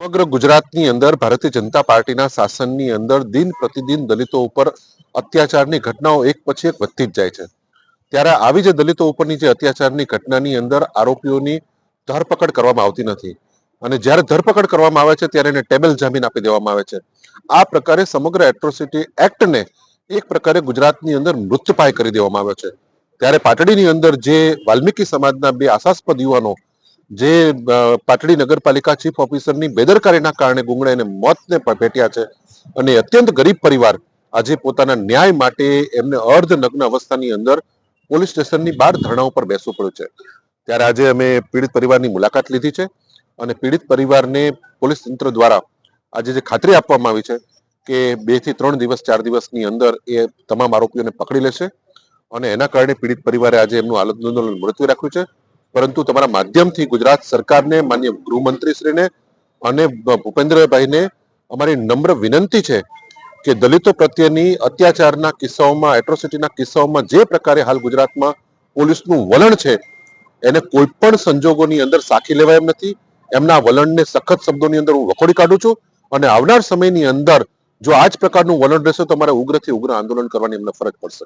સમગ્ર ગુજરાતની અંદર ભારતીય જનતા પાર્ટીના શાસનની અંદર દિન પ્રતિદિન દલિતો ઉપર અત્યાચારની ઘટનાઓ એક પછી એક વધતી જ જાય છે. ત્યારે આવી જે દલિતો ઉપરની જે અત્યાચારની ઘટનાની અંદર આરોપીઓની ધરપકડ કરવામાં આવતી નથી. અને જ્યારે ધરપકડ કરવામાં આવે છે, ત્યારે એને ટેબલ જામીન આપી દેવામાં આવે છે. આ પ્રકારે સમગ્ર એટ્રોસિટી એક્ટને એક પ્રકારે ગુજરાતની અંદર મૃત્યુપાય કરી દેવામાં આવે છે. ત્યારે પાટડીની અંદર જે વાલ્મીકી સમાજના બે આશાસ્પદ યુવાનો, જે પાટડી નગરપાલિકા ચીફ ઓફિસરની બેદરકારીના કારણે ગુંગળાઈને મોતને ભેટ્યા છે અને અત્યંત ગરીબ પરિવાર આજે પોતાના ન્યાય માટે એમને અર્ધ નગ્ન અવસ્થાની અંદર પોલીસ સ્ટેશનની બહાર ધરણા ઉપર બેસવું પડ્યું છે. ત્યારે આજે અમે પીડિત પરિવારની મુલાકાત લીધી છે અને પીડિત પરિવારને પોલીસ તંત્ર દ્વારા આજે જે ખાતરી આપવામાં આવી છે કે બેથી ત્રણ દિવસ, ચાર દિવસની અંદર એ તમામ આરોપીઓને પકડી લેશે અને એના કારણે પીડિત પરિવારે આજે એમનું આંદોલન મુલતવી રાખ્યું છે. પરંતુ તમારા માધ્યમથી ગુજરાત સરકારને, માન્ય ગૃહમંત્રીશ્રીને અને ભૂપેન્દ્રભાઈને અમારી નમ્ર વિનંતી છે કે દલિતો પ્રત્યેની અત્યાચારના કિસ્સાઓમાં એટ્રોસિટીના કિસ્સાઓમાં જે પ્રકારે હાલ ગુજરાતમાં પોલીસનું વલણ છે, એને કોઈ પણ સંજોગોની અંદર સાખી લેવાય એમ નથી. એમના વલણને સખત શબ્દોની અંદર હું વખોડી કાઢું છું અને આવનાર સમયની અંદર જો આ જ પ્રકારનું વલણ રહેશે તો અમારે ઉગ્રથી ઉગ્ર આંદોલન કરવાની એમને ફરજ પડશે.